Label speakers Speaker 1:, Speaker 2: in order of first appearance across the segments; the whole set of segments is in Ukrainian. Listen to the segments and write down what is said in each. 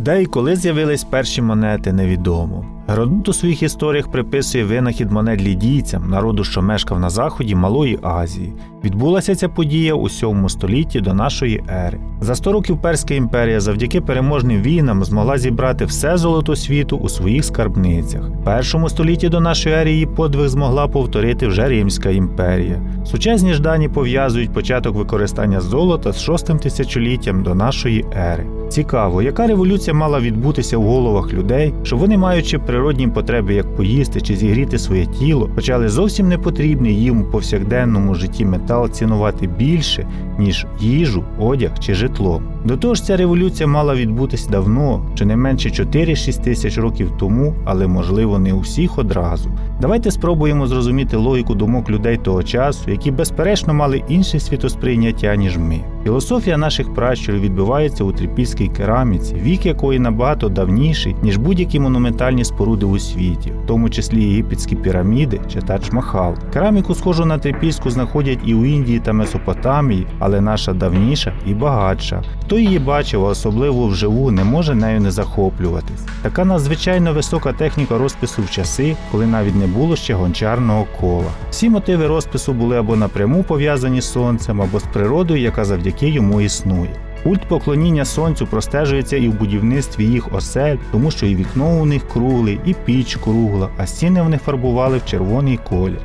Speaker 1: Де і коли з'явились перші монети, невідомо. Геродот у своїх історіях приписує винахід монет лідійцям, народу, що мешкав на заході Малої Азії. Відбулася ця подія у 7 столітті до нашої ери. За 100 років Перська імперія завдяки переможним війнам змогла зібрати все золото світу у своїх скарбницях. В першому столітті до нашої ери її подвиг змогла повторити вже Римська імперія. Сучасні ж дані пов'язують початок використання золота з шостим тисячоліттям до нашої ери. Цікаво, яка революція мала відбутися в головах людей, що вони, маючи природні потреби, як поїсти чи зігріти своє тіло, почали зовсім непотрібний їм у повсякденному житті метал цінувати більше, ніж їжу, одяг чи житло. До того ж, ця революція мала відбутися давно, щонайменше 4-6 тисяч років тому, але можливо не у всіх одразу. Давайте спробуємо зрозуміти логіку думок людей того часу, які безперечно мали інше світосприйняття, ніж ми. Філософія наших пращурів відбувається у трипільській кераміці, вік якої набагато давніший, ніж будь-які монументальні споруди у світі, в тому числі єгипетські піраміди чи Тадж-Махал. Кераміку, схожу на трипільську, знаходять і у Індії та Месопотамії, але наша давніша і багатша. Хто її бачив, а особливо вживу, не може нею не захоплюватись. Така надзвичайно висока техніка розпису в часи, коли навіть не було ще гончарного кола. Всі мотиви розпису були або напряму пов'язані з сонцем, або з природою, яка завдяки йому існує. Культ поклоніння сонцю простежується і в будівництві їх осель, тому що і вікно у них кругле, і піч кругла, а стіни вони фарбували в червоний колір.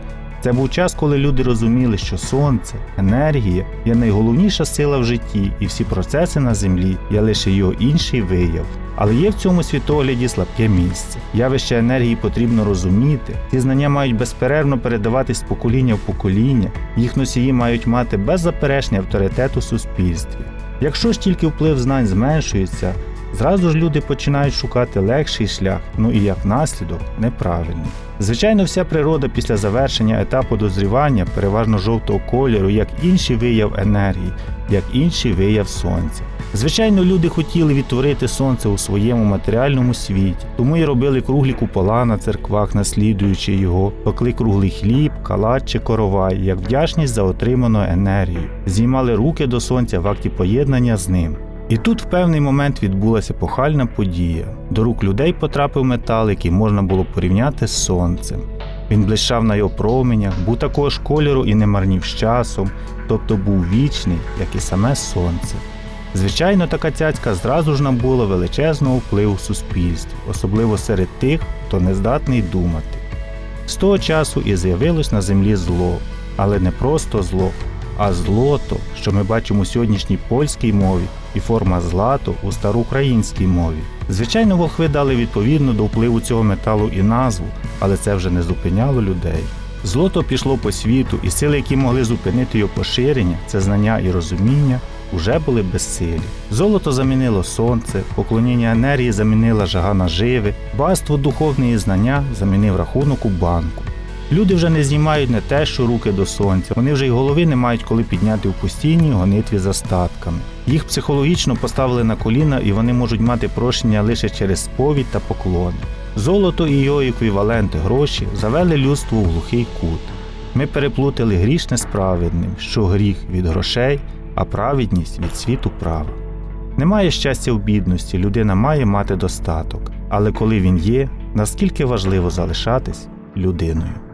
Speaker 1: Це був час, коли люди розуміли, що сонце, енергія є найголовніша сила в житті, і всі процеси на землі є лише його інший вияв. Але є в цьому світогляді слабке місце. Явище енергії потрібно розуміти. Ці знання мають безперервно передаватись з покоління в покоління, їх носії мають мати беззаперечний авторитет у суспільстві. Якщо ж тільки вплив знань зменшується, зразу ж люди починають шукати легший шлях, ну і як наслідок неправильний. Звичайно, вся природа після завершення етапу дозрівання переважно жовтого кольору, як інший вияв енергії, як інший вияв сонця. Звичайно, люди хотіли відтворити сонце у своєму матеріальному світі, тому і робили круглі купола на церквах, наслідуючи його, пекли круглий хліб, калач чи коровай, як вдячність за отриману енергію, знімали руки до сонця в акті поєднання з ним. І тут в певний момент відбулася похальна подія. До рук людей потрапив метал, який можна було порівняти з сонцем. Він блищав на його променях, був такого ж кольору і не марнів з часом, тобто був вічний, як і саме сонце. Звичайно, така цяцька зразу ж набула величезного впливу суспільстві, особливо серед тих, хто не здатний думати. З того часу і з'явилось на землі зло, але не просто зло, а злото, що ми бачимо у сьогоднішній польській мові, і форма злато у староукраїнській мові. Звичайно, волхви дали відповідно до впливу цього металу і назву, але це вже не зупиняло людей. Злото пішло по світу, і сили, які могли зупинити його поширення, це знання і розуміння, уже були безсилі. Золото замінило сонце, поклоніння енергії замінила жага наживи, багатство духовне і знання замінив рахунок у банку. Люди вже не знімають не те, що руки до сонця, вони вже й голови не мають коли підняти в постійній гонитві за статками. Їх психологічно поставили на коліна і вони можуть мати прощення лише через сповідь та поклони. Золото і його еквіваленти гроші завели людство в глухий кут. Ми переплутали грішне з праведним, що гріх від грошей, а праведність від світу права. Немає щастя в бідності, людина має мати достаток, але коли він є, наскільки важливо залишатись людиною.